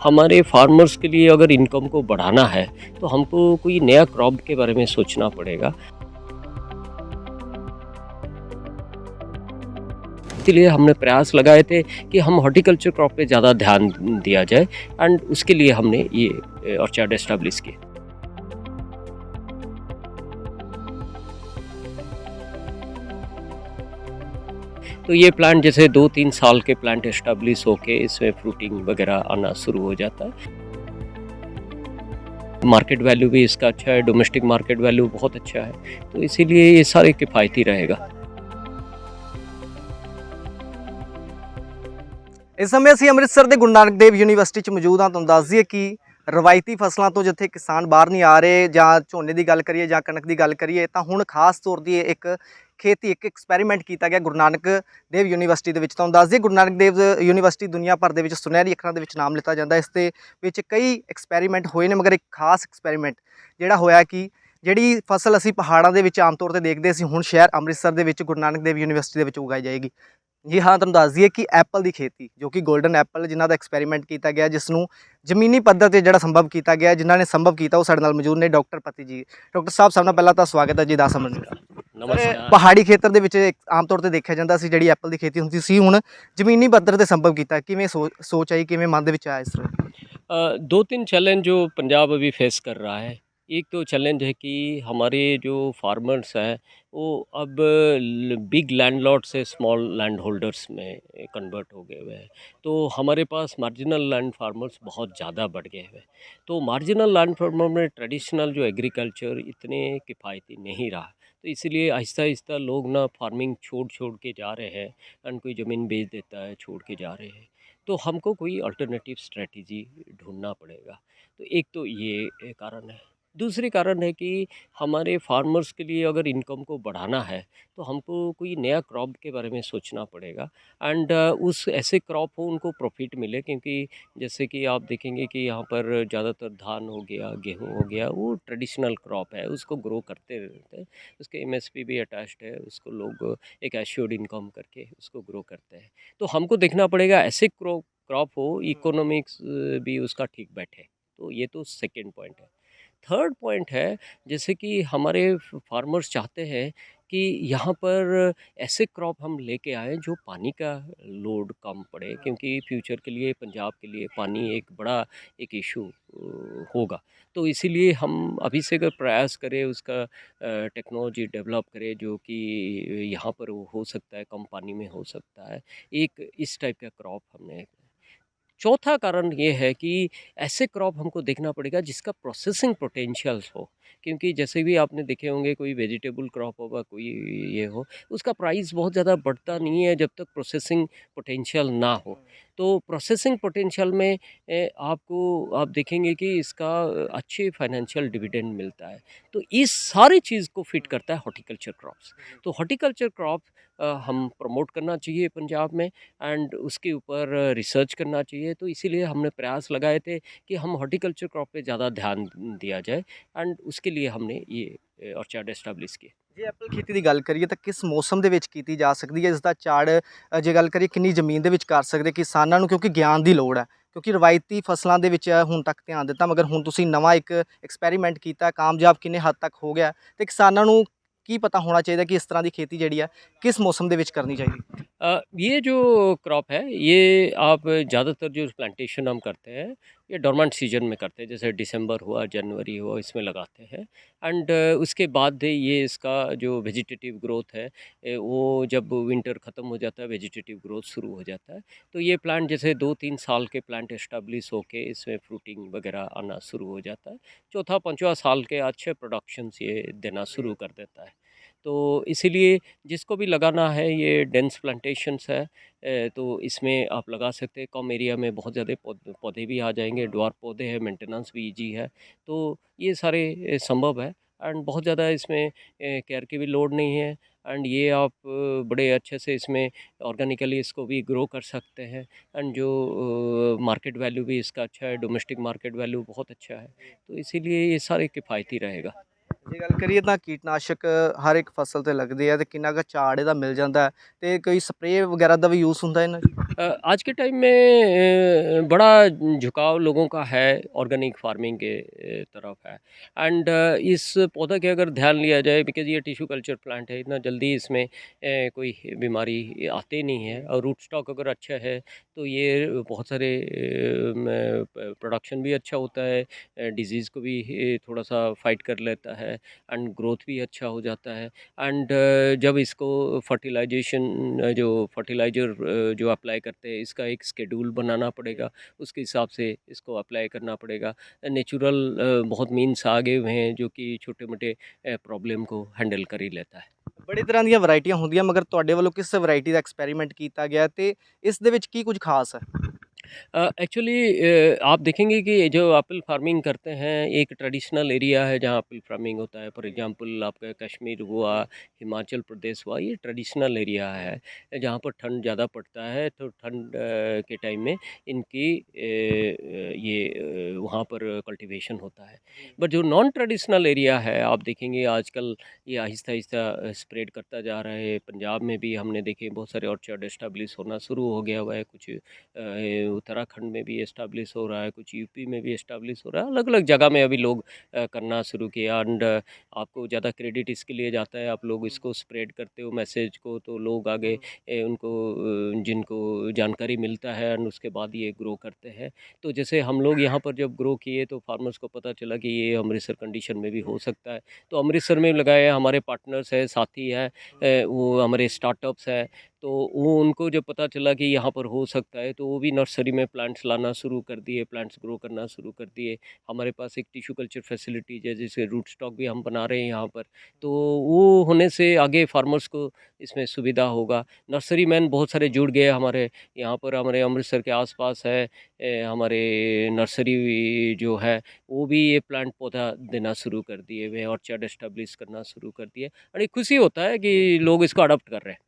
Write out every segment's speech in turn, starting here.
हमारे फार्मर्स के लिए अगर इनकम को बढ़ाना है तो हमको कोई नया क्रॉप के बारे में सोचना पड़ेगा। इसलिए हमने प्रयास लगाए थे कि हम हॉर्टिकल्चर क्रॉप पे ज़्यादा ध्यान दिया जाए एंड उसके लिए हमने ये ऑर्चार्ड एस्टेब्लिश किए। तो ये प्लांट जैसे दो तीन साल के प्लांट एस्टेब्लिश होके इसमें फ्रूटिंग वगैरह आना शुरू हो जाता है मार्केट वैल्यू भी इसका अच्छा है डोमेस्टिक मार्केट वैल्यू बहुत अच्छा है तो इसीलिए ये सारे किफ़ायती रहेगा ਇਸ ਸਮੇਂ ਅਸੀਂ ਅੰਮ੍ਰਿਤਸਰ ਦੇ ਗੁਰੂ ਨਾਨਕ ਦੇਵ ਯੂਨੀਵਰਸਿਟੀ 'ਚ ਮੌਜੂਦ ਹਾਂ ਤੁਹਾਨੂੰ ਦੱਸ ਦਈਏ ਕਿ ਰਵਾਇਤੀ ਫਸਲਾਂ ਤੋਂ ਜਿੱਥੇ ਕਿਸਾਨ ਬਾਹਰ ਨਹੀਂ ਆ ਰਹੇ ਜਾਂ ਝੋਨੇ ਦੀ ਗੱਲ ਕਰੀਏ ਜਾਂ ਕਣਕ ਦੀ ਗੱਲ ਕਰੀਏ ਤਾਂ ਹੁਣ ਖਾਸ ਤੌਰ ਦੀ ਇੱਕ ਖੇਤੀ ਇੱਕ ਐਕਸਪੈਰੀਮੈਂਟ ਕੀਤਾ ਗਿਆ ਗੁਰੂ ਨਾਨਕ ਦੇਵ ਯੂਨੀਵਰਸਿਟੀ ਦੇ ਵਿੱਚ। ਤੁਹਾਨੂੰ ਦੱਸ ਦਈਏ ਗੁਰੂ ਨਾਨਕ ਦੇਵ ਯੂਨੀਵਰਸਿਟੀ ਦੁਨੀਆ ਭਰ ਦੇ ਵਿੱਚ ਸੁਨਹਿਰੀ ਅੱਖਰਾਂ ਦੇ ਵਿੱਚ ਨਾਮ ਲਿੱਤਾ ਜਾਂਦਾ। ਇਸ ਦੇ ਵਿੱਚ ਕਈ ਐਕਸਪੈਰੀਮੈਂਟ ਹੋਏ ਨੇ, ਮਗਰ ਇੱਕ ਖਾਸ ਐਕਸਪੈਰੀਮੈਂਟ ਜਿਹੜਾ ਹੋਇਆ ਕਿ ਜਿਹੜੀ ਫਸਲ ਅਸੀਂ ਪਹਾੜਾਂ ਦੇ ਵਿੱਚ ਆਮ ਤੌਰ ਤੇ ਦੇਖਦੇ ਸੀ ਹੁਣ ਸ਼ਹਿਰ ਅੰਮ੍ਰਿਤਸਰ ਦੇ ਵਿੱਚ ਗੁਰੂ ਨਾਨਕ ਦੇਵ ਯੂਨੀਵਰਸਿਟੀ ਦੇ ਵਿੱਚ ਉਗਾਈ ਜਾਏਗੀ। ਜੀ ਹਾਂ, ਤੁਹਾਨੂੰ ਦੱਸ ਦਈਏ ਕਿ ਐਪਲ ਦੀ ਖੇਤੀ, ਜੋ ਕਿ 골ਡਨ ਐਪਲ ਜਿਨ੍ਹਾਂ ਦਾ ਐਕਸਪੈਰੀਮੈਂਟ ਕੀਤਾ ਗਿਆ, ਜਿਸ ਨੂੰ ਜ਼ਮੀਨੀ ਪੱਧਰ ਤੇ ਜਿਹੜਾ ਸੰਭਵ ਕੀਤਾ ਗਿਆ, ਜਿਨ੍ਹਾਂ ਨੇ ਸੰਭਵ ਕੀਤਾ, ਉਹ ਸਾਡੇ ਨਾਲ ਮੌਜੂਦ ਨੇ ਡਾਕਟਰ ਪਤੀ ਜੀ। ਡਾਕਟਰ ਸਾਹਿਬ, ਸਭ ਨਾਲ ਪਹਿਲਾਂ ਤਾਂ ਸਵਾਗਤ ਹੈ ਜੀ, ਦਾਸ ਅਮਨ ਦਾ। ਨਮਸਕਾਰ ਪਹਾੜੀ ਖੇਤਰ ਦੇ ਵਿੱਚ ਆਮ ਤੌਰ ਤੇ जी एप्पल की खेती होंगी ਦੀ ਖੇਤੀ ਹੁੰਦੀ ਸੀ ਹੁਣ ਜ਼ਮੀਨੀ ਪੱਧਰ ਤੇ ਸੰਭਵ ਕੀਤਾ। ਕਿਵੇਂ ਸੋਚ ਆਈ ਕਿਵੇਂ दो तीन चैलेंज जो पंजाब अभी फेस कर रहा है एक तो चैलेंज है कि हमारे जो फार्मर्स हैं वो अब बिग लैंड लॉट से स्मॉल लैंड होल्डर्स में कन्वर्ट हो गए हुए हैं तो हमारे पास मार्जिनल लैंड फार्मर्स बहुत ज़्यादा बढ़ गए हुए हैं तो मार्जिनल लैंड फार्मर में ट्रेडिशनल जो एग्रीकल्चर इतने किफ़ायती नहीं रहा तो इसलिए आहिस्ता आहिस्ता लोग ना फ़ार्मिंग छोड़ छोड़ के जा रहे हैं एंड कोई ज़मीन बेच देता है, छोड़ के जा रहे हैं। तो हमको कोई अल्टरनेटिव स्ट्रेटजी ढूंढना पड़ेगा। तो एक तो ये कारण है। दूसरी कारण है कि हमारे फार्मर्स के लिए अगर इनकम को बढ़ाना है तो हमको कोई नया क्रॉप के बारे में सोचना पड़ेगा। एंड उस ऐसे क्रॉप हो उनको प्रॉफिट मिले क्योंकि जैसे कि आप देखेंगे कि यहाँ पर ज़्यादातर धान हो गया गेहूँ हो गया वो ट्रेडिशनल क्रॉप है उसको ग्रो करते रहते हैं उसके एम भी अटैच्ड है उसको लोग एक एश्योर्ड इनकम करके उसको ग्रो करते हैं। तो हमको देखना पड़ेगा ऐसे क्रॉप क्रॉप हो। इकोनॉमिक्स भी उसका ठीक बैठे तो ये तो सेकेंड पॉइंट है। थर्ड पॉइंट है, जैसे कि हमारे फार्मर्स चाहते हैं कि यहाँ पर ऐसे क्रॉप हम लेके आए जो पानी का लोड कम पड़े, क्योंकि फ्यूचर के लिए, पंजाब के लिए पानी एक बड़ा एक इशू होगा। तो इसीलिए हम अभी से अगर प्रयास करें उसका टेक्नोलॉजी डेवलप करें जो कि यहाँ पर वो हो सकता है, कम पानी में हो सकता है, एक इस टाइप का क्रॉप हमने चौथा कारण ये है कि ऐसे क्रॉप हमको देखना पड़ेगा जिसका प्रोसेसिंग पोटेंशियल हो। क्योंकि जैसे भी आपने देखे होंगे कोई वेजिटेबल क्रॉप होगा कोई ये हो उसका प्राइस बहुत ज़्यादा बढ़ता नहीं है जब तक प्रोसेसिंग पोटेंशियल ना हो। तो प्रोसेसिंग पोटेंशियल में आपको आप देखेंगे कि इसका अच्छे फाइनेंशियल डिविडेंड मिलता है। तो इस सारी चीज़ को फिट करता है हॉर्टिकल्चर क्रॉप्स। तो हॉर्टिकल्चर क्रॉप हम प्रमोट करना चाहिए पंजाब में एंड उसके ऊपर रिसर्च करना चाहिए। तो इसीलिए हमने प्रयास लगाए थे कि हम हॉर्टिकल्चर क्रॉप पे ज़्यादा ध्यान दिया जाए एंड उसके लिए हमने ये ऑर्चार्ड एस्टैब्लिश किए ਜੇ ਐਪਲ ਖੇਤੀ ਦੀ ਗੱਲ ਕਰੀਏ ਤਾਂ ਕਿਸ ਮੌਸਮ ਦੇ ਵਿੱਚ ਕੀਤੀ ਜਾ ਸਕਦੀ ਹੈ ਇਸ ਦਾ ਝਾੜ ਅ, ਜੇ ਗੱਲ ਕਰੀਏ ਕਿੰਨੀ ਜ਼ਮੀਨ ਦੇ ਵਿੱਚ ਕਰ ਸਕਦੇ ਕਿਸਾਨਾਂ ਨੂੰ ਕਿਉਂਕਿ ਗਿਆਨ ਦੀ ਲੋੜ ਹੈ ਕਿਉਂਕਿ ਰਵਾਇਤੀ ਫਸਲਾਂ ਦੇ ਵਿੱਚ ਹੁਣ ਤੱਕ ਧਿਆਨ ਦਿੱਤਾ ਮਗਰ ਹੁਣ ਤੁਸੀਂ ਨਵਾਂ ਇੱਕ ਐਕਸਪੈਰੀਮੈਂਟ ਕੀਤਾ ਕਾਮਯਾਬ ਕਿੰਨੇ ਹੱਦ ਤੱਕ ਹੋ ਗਿਆ ਤੇ ਕਿਸਾਨਾਂ ਨੂੰ ਕੀ ਪਤਾ ਹੋਣਾ ਚਾਹੀਦਾ ਕਿ ਇਸ ਤਰ੍ਹਾਂ ਦੀ ਖੇਤੀ ਜਿਹੜੀ ਹੈ ਕਿਸ ਮੌਸਮ ਦੇ ਵਿੱਚ ਕਰਨੀ ਚਾਹੀਦੀ अ, ये जो क्रॉप है ये आप ज़्यादातर जो प्लांटेशन हम करते हैं ये डोरमेंट सीजन में करते हैं जैसे दिसंबर हुआ जनवरी हुआ इसमें लगाते हैं एंड उसके बाद ये इसका जो वेजिटेटिव ग्रोथ है ए, वो जब विंटर ख़त्म हो जाता है वेजिटेटिव ग्रोथ शुरू हो जाता है तो ये प्लांट जैसे दो तीन साल के प्लांट एस्टेब्लिश होके इसमें फ्रूटिंग वगैरह आना शुरू हो जाता है चौथा पाँचवा साल के अच्छे प्रोडक्शंस ये देना शुरू कर देता है तो इसीलिए जिसको भी लगाना है, ये डेंस प्लांटेशंस है तो इसमें आप लगा सकते हैं। कम एरिया में बहुत ज़्यादा पौधे भी आ जाएँगे ड्वार पौधे हैं मेंटेनेंस भी ईजी है। तो ये सारे संभव है एंड बहुत ज़्यादा इसमें केयर की भी लोड नहीं है एंड ये आप बड़े अच्छे से इसमें ऑर्गेनिकली इसको भी ग्रो कर सकते हैं एंड जो मार्केट वैल्यू भी इसका अच्छा है डोमेस्टिक मार्केट वैल्यू बहुत अच्छा है। तो इसीलिए ये सारे किफ़ायती रहेगा। ਜੇ ਗੱਲ ਕਰੀਏ ਤਾਂ ਕੀਟਨਾਸ਼ਕ ਹਰ ਇੱਕ ਫਸਲ ਤੇ ਲੱਗਦੇ ਆ ਤੇ ਕਿੰਨਾ ਕੁ ਝਾੜ ਇਹਦਾ ਮਿਲ ਜਾਂਦਾ ਹੈ ਤੇ ਕੋਈ ਸਪਰੇਅ ਵਗੈਰਾ ਦਾ ਵੀ ਯੂਜ਼ ਹੁੰਦਾ ਇਹਨਾਂ 'ਚ अ, आज के टाइम में अ, बड़ा झुकाव लोगों का है ऑर्गेनिक फार्मिंग के अ, तरफ है एंड इस पौधा के अगर ध्यान लिया जाए बिकॉज ये टिश्यू कल्चर प्लांट है इतना जल्दी इसमें अ, कोई बीमारी आते नहीं है और रूट स्टॉक अगर अच्छा है तो ये बहुत सारे प्रोडक्शन भी अच्छा होता है डिजीज़ को भी अ, थोड़ा सा फाइट कर लेता है एंड ग्रोथ भी अच्छा हो जाता है एंड जब इसको फर्टिलाइजेशन जो फर्टिलाइज़र जो अप्लाई करते हैं इसका एक स्केड्यूल बनाना पड़ेगा उसके हिसाब से इसको अप्लाई करना पड़ेगा नेचुरल बहुत मीन्स आगे हुए हैं जो कि छोटे मोटे प्रॉब्लम को हैंडल कर ही लेता है ਬੜੀ ਤਰ੍ਹਾਂ ਦੀਆਂ ਵੈਰਾਈਟੀਆਂ ਹੁੰਦੀਆਂ ਮਗਰ ਤੁਹਾਡੇ ਵੱਲੋਂ ਕਿਸ ਵੈਰਾਈਟੀ ਦਾ ਐਕਸਪੈਰੀਮੈਂਟ ਕੀਤਾ ਗਿਆ ਤੇ ਇਸ ਦੇ ਵਿੱਚ ਕੀ ਕੁਝ ਖਾਸ ਹੈ एक्चुअली आप देखेंगे कि जो एप्पल फ़ार्मिंग करते हैं एक ट्रेडिशनल एरिया है जहाँ एप्पल फ़ार्मिंग होता है। फॉर एग्जांपल आपका कश्मीर हुआ हिमाचल प्रदेश हुआ ये ट्रेडिशनल एरिया है जहाँ पर ठंड ज़्यादा पड़ता है। तो ठंड के टाइम में इनकी ये वहाँ पर कल्टीवेशन होता है। बट जो नॉन ट्रेडिशनल एरिया है आप देखेंगे आजकल ये आहिस्ता आहिस्ता स्प्रेड करता जा रहा है। पंजाब में भी हमने देखे बहुत सारे ऑर्चर्ड एस्टेब्लिश होना शुरू हो गया हुआ है कुछ उत्तराखंड में भी इस्टाब्लिश हो रहा है कुछ यूपी में भी इस्टाब्लिश हो रहा है अलग अलग जगह में अभी लोग करना शुरू किया एंड आपको ज़्यादा क्रेडिट इसके लिए जाता है आप लोग इसको स्प्रेड करते हो मैसेज को तो लोग आगे उनको जिनको जानकारी मिलता है एंड उसके बाद ये ग्रो करते हैं। तो जैसे हम लोग यहाँ पर जब ग्रो किए तो फार्मर्स को पता चला कि ये अमृतसर कंडीशन में भी हो सकता है। तो अमृतसर में लगाए हमारे पार्टनर्स हैं साथी हैं वो हमारे स्टार्टअप्स है तो वो उनको जब पता चला कि यहाँ पर हो सकता है तो वो भी नर्सरी में प्लांट्स लाना शुरू कर दिए प्लांट्स ग्रो करना शुरू कर दिए। हमारे पास एक टिश्यू कल्चर फैसिलिटीज़ है जैसे रूट स्टॉक भी हम बना रहे हैं यहाँ पर। तो वो होने से आगे फार्मर्स को इसमें सुविधा होगा। नर्सरी मैन बहुत सारे जुड़ गए हमारे यहाँ पर हमारे अमृतसर के आसपास है ए, हमारे नर्सरी जो है वो भी ये प्लांट पौधा देना शुरू कर दिए हुए हैं और चर्ड करना शुरू कर दिए। और खुशी होता है कि लोग इसको अडॉप्ट कर रहे हैं।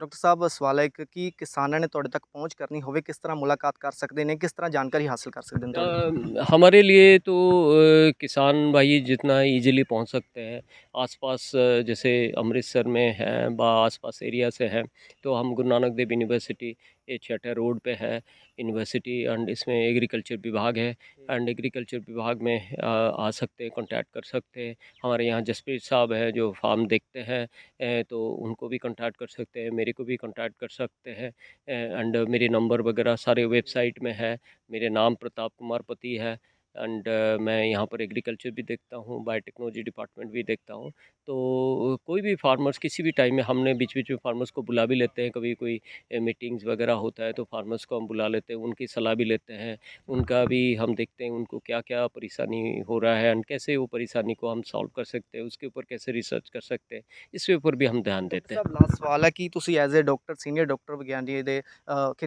ਡਾਕਟਰ ਸਾਹਿਬ ਸਵਾਲ ਹੈ ਇੱਕ ਕਿ ਕਿਸਾਨਾਂ ਨੇ ਤੁਹਾਡੇ ਤੱਕ ਪਹੁੰਚ ਕਰਨੀ ਹੋਵੇ ਕਿਸ ਤਰ੍ਹਾਂ ਮੁਲਾਕਾਤ ਕਰ ਸਕਦੇ ਨੇ ਕਿਸ ਤਰ੍ਹਾਂ ਜਾਣਕਾਰੀ ਹਾਸਲ ਕਰ ਸਕਦੇ ਨੇ ਤੁਹਾਡੇ अ, हमारे लिए तो अ, किसान भाई जितना इजीली पहुंच सकते हैं आसपास अ, जैसे अमृतसर में है बा आसपास एरिया से है तो हम गुरु नानक देव यूनिवर्सिटी ये छठा रोड पे है यूनिवर्सिटी एंड इसमें एग्रीकल्चर विभाग है एंड एग्रीकल्चर विभाग में अ, आ सकते हैं कॉन्टैक्ट कर सकते हैं। हमारे यहाँ जसप्रीत साहब हैं जो फार्म देखते हैं तो उनको भी कॉन्टैक्ट कर सकते हैं मेरे को भी कॉन्टैक्ट कर सकते हैं एंड मेरे नंबर वगैरह सारे वेबसाइट में है। मेरे नाम प्रताप कुमार पति है एंड uh, मैं यहाँ पर एग्रीकल्चर भी देखता हूँ बायोटेक्नोलॉजी डिपार्टमेंट भी देखता हूँ। तो कोई भी फार्मर्स किसी भी टाइम में हमने बीच बीच में फार्मर्स को बुला भी लेते हैं कभी कोई मीटिंग्स वगैरह होता है तो फार्मर्स को हम बुला लेते हैं उनकी सलाह भी लेते हैं उनका भी हम देखते हैं उनको क्या क्या परेशानी हो रहा है एंड कैसे वो परेशानी को हम सॉल्व कर सकते हैं उसके ऊपर कैसे रिसर्च कर सकते हैं इसके ऊपर भी हम ध्यान तो देते हैं। लास्ट सवाल है कि तुम as a doctor senior doctor ਵਿਗਿਆਨੀ ਦੇ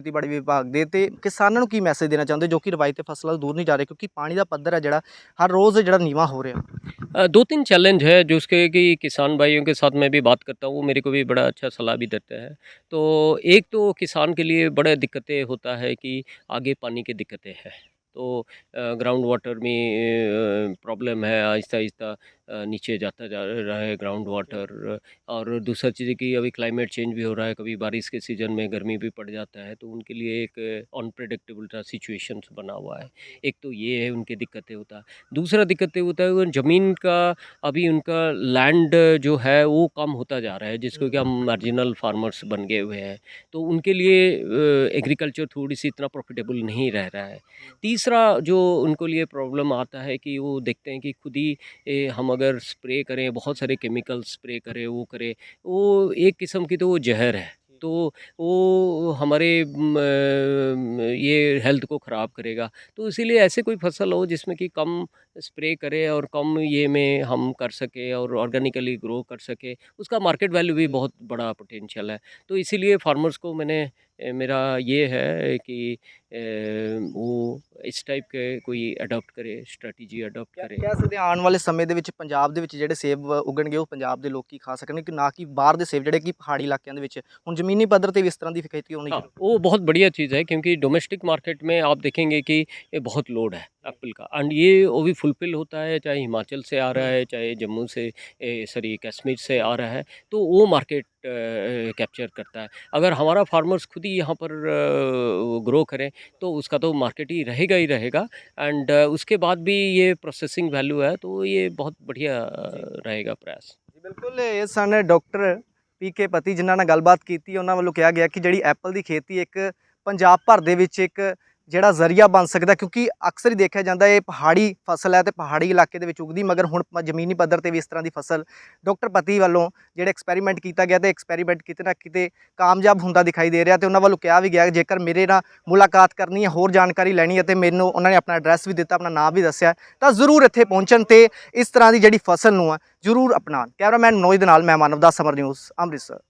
विभाग ਵਿਭਾਗ किसानों ਤੇ मैसेज देना चाहते जो कि रवायती ਜੋ दूर नहीं जा रहे क्योंकि पानी ਦਾ ਪੱਧਰ ਹੈ ਜਿਹੜਾ ਹਰ ਰੋਜ਼ ਜਿਹੜਾ ਨੀਵਾ ਹੋ ਰਿਹਾ अ, दो तीन चैलेंज है जो उसके कि किसान भाइयों के साथ मैं भी बात करता हूँ वो मेरे को भी बड़ा अच्छा सलाह भी देते हैं तो एक तो किसान के लिए बड़े दिक्कतें होता है कि आगे पानी की दिक्कतें हैं तो ग्राउंड वाटर में प्रॉब्लम है आहिस्ता आहिस्ता अ, नीचे जाता जा रहा है ग्राउंड वाटर और दूसरा चीज़ कि अभी क्लाइमेट चेंज भी हो रहा है कभी बारिश के सीज़न में गर्मी भी पड़ जाता है तो उनके लिए एक अनप्रडिक्टेबल सा सिचुएशन बना हुआ है। एक तो ये है उनकी दिक्कतें होता। है दूसरा दिक्कतें होता है ज़मीन का अभी उनका लैंड जो है वो कम होता जा रहा है जिसको कि हम मार्जिनल फार्मर्स बन गए हुए हैं। तो उनके लिए एग्रीकल्चर थोड़ी सी इतना प्रॉफिटेबल नहीं रह रहा है। तीसरा जो उनको लिए प्रॉब्लम आता है कि वो देखते हैं कि खुद ही हम अगर स्प्रे करें बहुत सारे केमिकल स्प्रे करें वो करें वो एक किस्म की तो वो जहर है। तो वो हमारे ये हेल्थ को ख़राब करेगा। तो इसीलिए ऐसे कोई फ़सल हो जिसमें कि कम स्प्रे करे और कम ये में हम कर सके और ऑर्गेनिकली ग्रो कर सके उसका मार्केट वैल्यू भी बहुत बड़ा पोटेंशियल है तो इसीलिए फार्मर्स को मैंने अ, मेरा ये है कि अ, वो इस टाइप के कोई अडॉप्ट करे स्ट्रेटजी अडॉप्ट करे ਕਹਿ ਸਕਦੇ ਹਾਂ ਆਉਣ ਵਾਲੇ ਸਮੇਂ ਦੇ ਵਿੱਚ ਪੰਜਾਬ ਦੇ ਵਿੱਚ ਜਿਹੜੇ ਸੇਬ ਉਗਣਗੇ ਉਹ ਪੰਜਾਬ ਦੇ ਲੋਕੀ ਖਾ ਸਕਣਗੇ ਕਿ ਨਾ ਕਿ ਬਾਹਰ ਦੇ ਸੇਬ ਜਿਹੜੇ ਕਿ ਪਹਾੜੀ ਇਲਾਕਿਆਂ ਦੇ ਵਿੱਚ ਹੁਣ ਜ਼ਮੀਨੀ ਪੱਧਰ ਤੇ ਵੀ ਇਸ ਤਰ੍ਹਾਂ ਦੀ ਖੇਤੀ ਹੋਣੀ हाँ ਸ਼ੁਰੂ वो बहुत बढ़िया चीज़ है क्योंकि डोमेस्टिक मार्केट में आप देखेंगे कि ये बहुत लोड है एप्पल का एंड ये वो भी फुलफिल होता है चाहे हिमाचल से आ रहा है चाहे जम्मू से सॉरी कश्मीर से आ रहा है तो वो मार्केट कैप्चर करता है अगर हमारा फार्मर्स खुद ही यहाँ पर ग्रो करें तो उसका तो मार्केट ही रहेगा ही रहेगा एंड उसके बाद भी ये प्रोसेसिंग वैल्यू है तो ये बहुत बढ़िया रहेगा प्रयास ਜੀ ਬਿਲਕੁਲ ਇਹ ਸਨ ਡਾਕਟਰ ਪੀ ਕੇ ਪਤੀ ਜਿਨ੍ਹਾਂ ਨਾਲ ਗੱਲਬਾਤ ਕੀਤੀ ਉਹਨਾਂ ਵੱਲੋਂ ਕਿਹਾ ਗਿਆ ਕਿ ਜਿਹੜੀ ਐਪਲ ਦੀ ਖੇਤੀ ਇੱਕ ਪੰਜਾਬ ਭਰ ਦੇ ਵਿੱਚ ਇੱਕ ਜਿਹੜਾ ਜ਼ਰੀਆ ਬਣ ਸਕਦਾ, ਕਿਉਂਕਿ ਅਕਸਰ ਹੀ ਦੇਖਿਆ ਜਾਂਦਾ ਇਹ ਪਹਾੜੀ ਫਸਲ ਹੈ ਤੇ ਪਹਾੜੀ ਇਲਾਕੇ ਦੇ ਵਿੱਚ ਉਗਦੀ, ਮਗਰ ਹੁਣ ਜ਼ਮੀਨੀ ਪੱਧਰ ਤੇ ਵੀ ਇਸ ਤਰ੍ਹਾਂ ਦੀ ਫਸਲ ਡਾਕਟਰ ਪਤੀ ਵੱਲੋਂ ਜਿਹੜੇ ਐਕਸਪੈਰੀਮੈਂਟ ਕੀਤਾ ਗਿਆ ਤੇ ਐਕਸਪੈਰੀਮੈਂਟ ਕਿਤੇ ਨਾ ਕਿਤੇ ਕਾਮਯਾਬ ਹੁੰਦਾ ਦਿਖਾਈ ਦੇ ਰਿਹਾ ਤੇ ਉਹਨਾਂ ਵੱਲੋਂ ਕਿਹਾ ਵੀ ਗਿਆ, ਜੇਕਰ ਮੇਰੇ ਨਾਲ ਮੁਲਾਕਾਤ ਕਰਨੀ ਹੈ, ਹੋਰ ਜਾਣਕਾਰੀ ਲੈਣੀ ਹੈ ਤੇ ਮੈਨੂੰ ਉਹਨਾਂ ਨੇ ਆਪਣਾ ਐਡਰੈਸ ਵੀ ਦਿੱਤਾ, ਆਪਣਾ ਨਾਮ ਵੀ ਦੱਸਿਆ, ਤਾਂ ਜ਼ਰੂਰ ਇੱਥੇ ਪਹੁੰਚਣ ਤੇ ਇਸ ਤਰ੍ਹਾਂ ਦੀ ਜਿਹੜੀ ਫਸਲ ਨੂੰ ਆ ਜ਼ਰੂਰ ਅਪਣਾਉਣ। ਕੈਮਰਾਮੈਨ ਮਨੋਜ ਦੇ ਨਾਲ ਮੈਂ ਮਾਨਵ ਦਾ ਸਮਰ ਨਿਊਜ਼, ਅੰਮ੍ਰਿਤਸਰ।